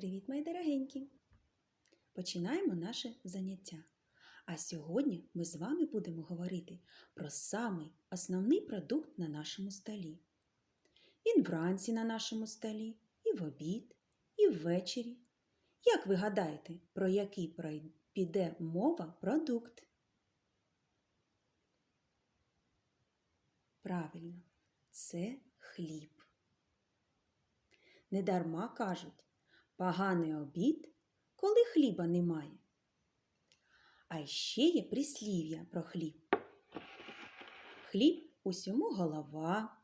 Привіт, мої дорогенькі! Починаємо наше заняття. А сьогодні ми з вами будемо говорити про самий основний продукт на нашому столі. Він вранці на нашому столі, і в обід, і ввечері. Як ви гадаєте, про який піде мова продукт? Правильно, це хліб. Недарма кажуть, поганий обід, коли хліба немає. А ще є прислів'я про хліб. Хліб усьому голова.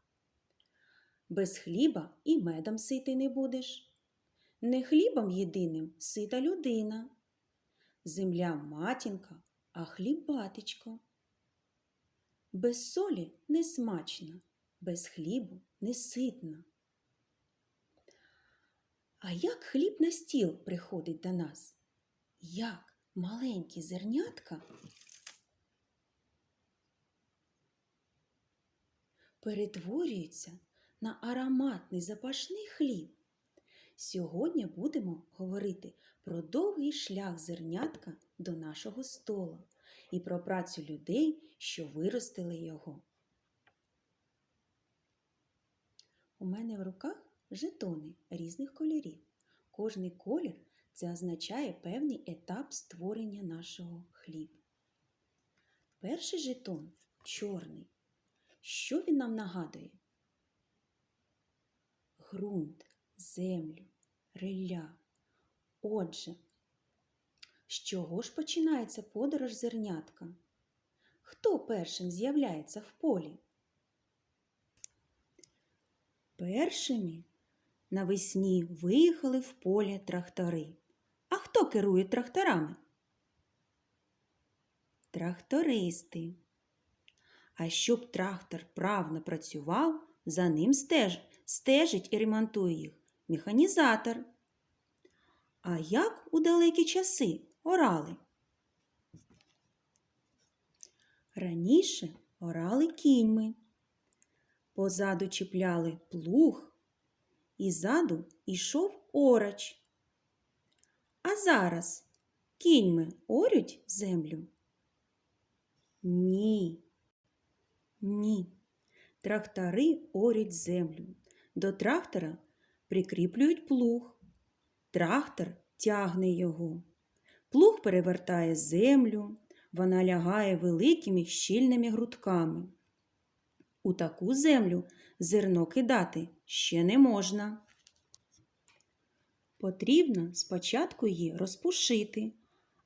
Без хліба і медом сити не будеш. Не хлібом єдиним сита людина. Земля матінка, а хліб батечко. Без солі не смачно, без хлібу не ситно. А як хліб на стіл приходить до нас? Як маленькі зернятка перетворюються на ароматний запашний хліб. Сьогодні будемо говорити про довгий шлях зернятка до нашого стола і про працю людей, що виростили його. У мене в руках жетони різних кольорів. Кожний колір це означає певний етап створення нашого хліба. Перший жетон чорний. Що він нам нагадує? Грунт, землю, риля. Отже, з чого ж починається подорож зернятка? Хто першим з'являється в полі? Першими навесні виїхали в поле трактори. А хто керує тракторами? Трактористи. А щоб трактор правно працював, за ним стеж, стежить і ремонтує їх механізатор. А як у далекі часи орали? Раніше орали кіньми. Позаду чіпляли плуг, і ззаду йшов oraч. А зараз кіньми орють землю? Ні. Ні. Трактори орють землю. До трактора прикріплюють плуг. Трактор тягне його. Плуг перевертає землю, вона лягає великими щільними грудками. У таку землю зерно кидати ще не можна. Потрібно спочатку її розпушити,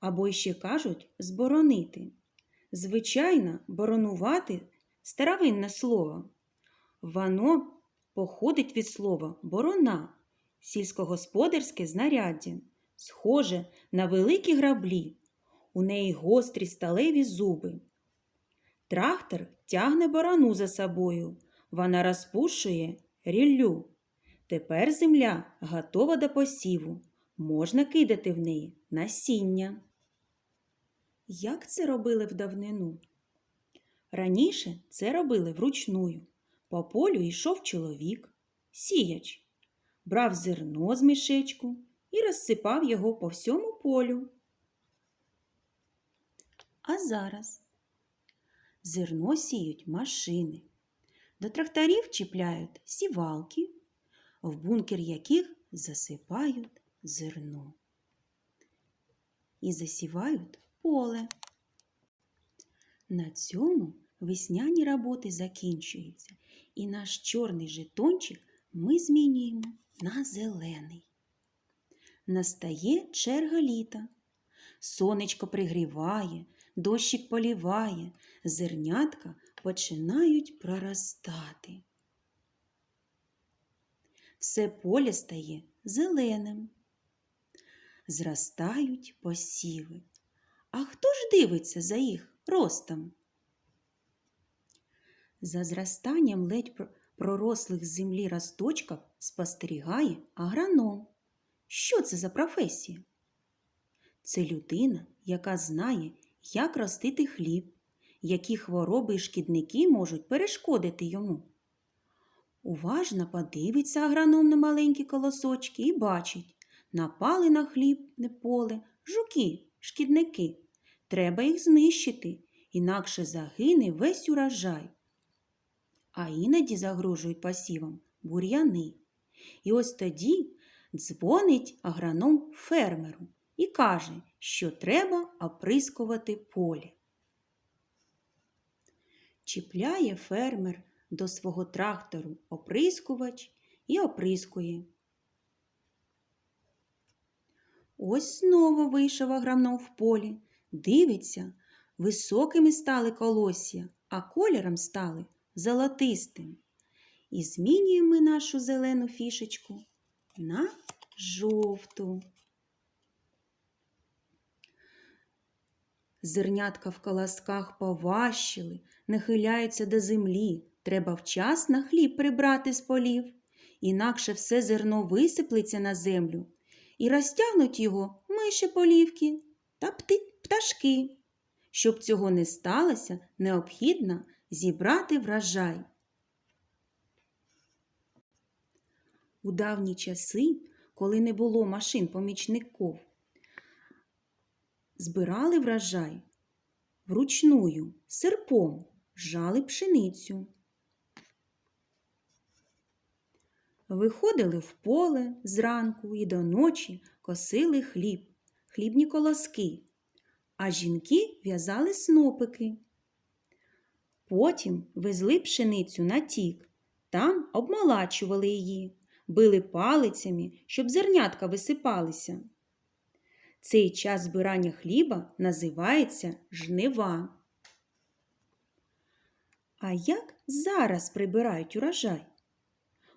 або ще кажуть зборонити. Звичайно, боронувати старовинне слово. Воно походить від слова борона, сільськогосподарське знаряддя, схоже на великі граблі. У неї гострі сталеві зуби. Трактор тягне барану за собою. Вона розпушує ріллю. Тепер земля готова до посіву. Можна кидати в неї насіння. Як це робили в давнину? Раніше це робили вручную. По полю йшов чоловік, сіяч, брав зерно з мішечку і розсипав його по всьому полю. А зараз зерно сіють машини. До тракторів чіпляють сівалки, в бункер яких засипають зерно. І засівають поле. На цьому весняні роботи закінчуються, і наш чорний жетончик ми змінюємо на зелений. Настає черга літа. Сонечко пригріває, дощик поліває, зернятка починають проростати. Все поле стає зеленим. Зростають посіви. А хто ж дивиться за їх ростом? За зростанням ледь пророслих з землі росточків спостерігає агроном. Що це за професія? Це людина, яка знає, як ростити хліб, які хвороби і шкідники можуть перешкодити йому. Уважно подивиться агроном на маленькі колосочки і бачить, Напали на хлібне поле жуки, шкідники. Треба їх знищити, інакше загине весь урожай. А іноді загрожують посівам бур'яни. І ось тоді дзвонить агроном фермеру і каже, що треба оприскувати поле. Чіпляє фермер до свого трактору оприскувач і оприскує. Ось знову вийшов агроном в полі. Дивиться, високими стали колосся, а кольором стали золотистим. І змінюємо ми нашу зелену фішечку на жовту. Зернятка в колосках поващили, нахиляються до землі. Треба вчасно хліб прибрати з полів, інакше все зерно висиплеться на землю і розтягнуть його миші полівки та пташки. Щоб цього не сталося, необхідно зібрати врожай. У давні часи, коли не було машин помічників, збирали врожай вручную, серпом, жали пшеницю. Виходили в поле зранку і до ночі косили хліб, хлібні колоски, а жінки в'язали снопики. Потім везли пшеницю на тік, там обмалачували її, били палицями, щоб зернятка висипалися. Цей час збирання хліба називається жнива. А як зараз прибирають урожай?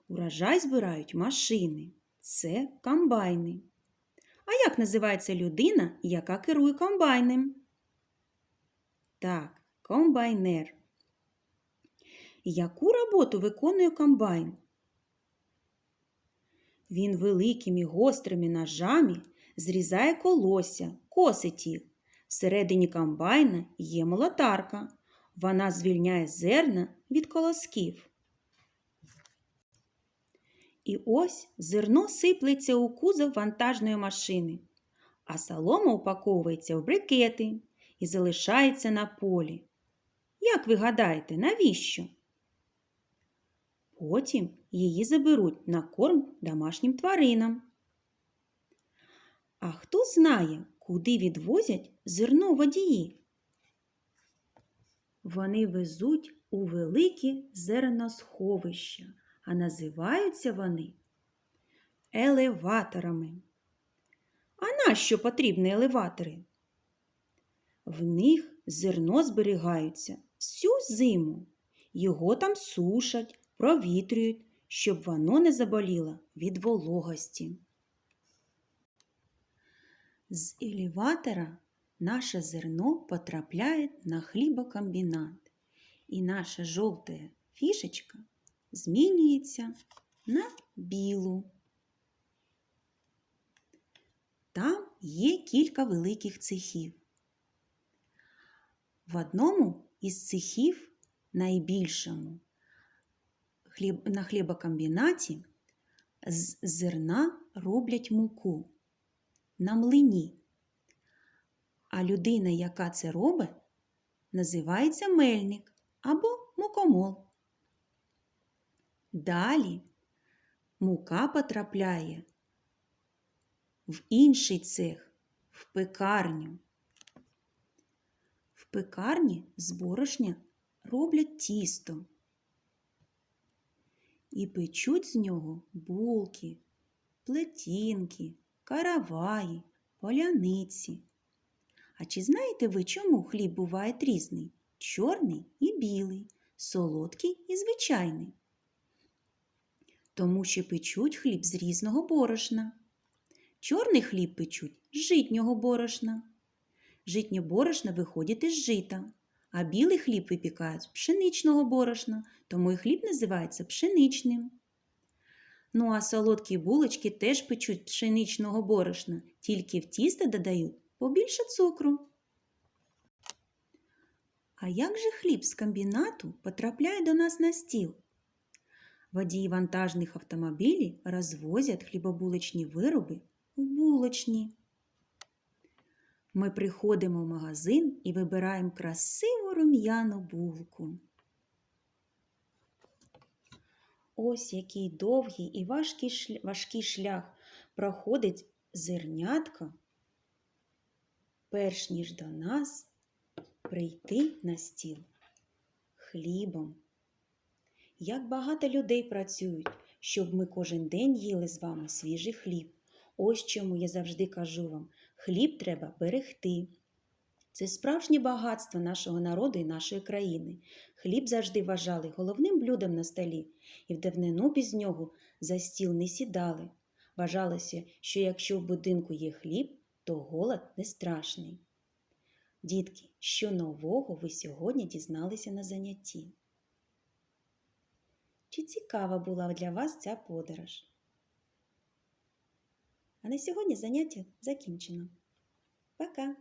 Урожай збирають машини. Це комбайни. А як називається людина, яка керує комбайнем? Так, комбайнер. Яку роботу виконує комбайн? Він великими гострими ножами зрізає колосся, косить їх. Всередині комбайна є молотарка. Вона звільняє зерна від колосків. І ось зерно сиплеться у кузов вантажної машини, а солома упаковується в брикети і залишається на полі. Як ви гадаєте, навіщо? Потім її заберуть на корм домашнім тваринам. А хто знає, куди відвозять зерно водії? Вони везуть у великі зерносховища, а називаються вони елеваторами. А нащо потрібні елеватори? В них зерно зберігаються всю зиму. Його там сушать, провітрюють, щоб воно не заболіло від вологості. З елеватора наше зерно потрапляє на хлібокомбінат, і наша жовта фішечка змінюється на білу. Там є кілька великих цехів. В одному із цехів, найбільшому, на хлібокомбінаті з зерна роблять муку на млині. А людина, яка це робить, називається мельник або мукомол. Далі мука потрапляє в інший цех, в пекарню. В пекарні з борошня роблять тісто і печуть з нього булки, плетінки, караваї, поляниці. А чи знаєте ви, чому хліб буває різний? Чорний і білий, солодкий і звичайний. Тому що печуть хліб з різного борошна. Чорний хліб печуть з житнього борошна. Житнє борошно виходить із жита, а білий хліб випікають з пшеничного борошна, тому і хліб називається пшеничним. Ну а солодкі булочки теж печуть пшеничного борошна, тільки в тісто додають побільше цукру. А як же хліб з комбінату потрапляє до нас на стіл? Водії вантажних автомобілів розвозять хлібобулочні вироби у булочні. Ми приходимо в магазин і вибираємо красиву рум'яну булку. Ось який довгий і важкий важкий шлях проходить зернятко, перш ніж до нас прийти на стіл хлібом. Як багато людей працюють, щоб ми кожен день їли з вами свіжий хліб. Ось чому я завжди кажу вам: хліб треба берегти. Це справжнє багатство нашого народу і нашої країни. Хліб завжди вважали головним блюдом на столі, і в давнину без нього за стіл не сідали. Вважалося, що якщо в будинку є хліб, то голод не страшний. Дітки, що нового ви сьогодні дізналися на занятті? Чи цікава була для вас ця подорож? А на сьогодні заняття закінчено. Пока!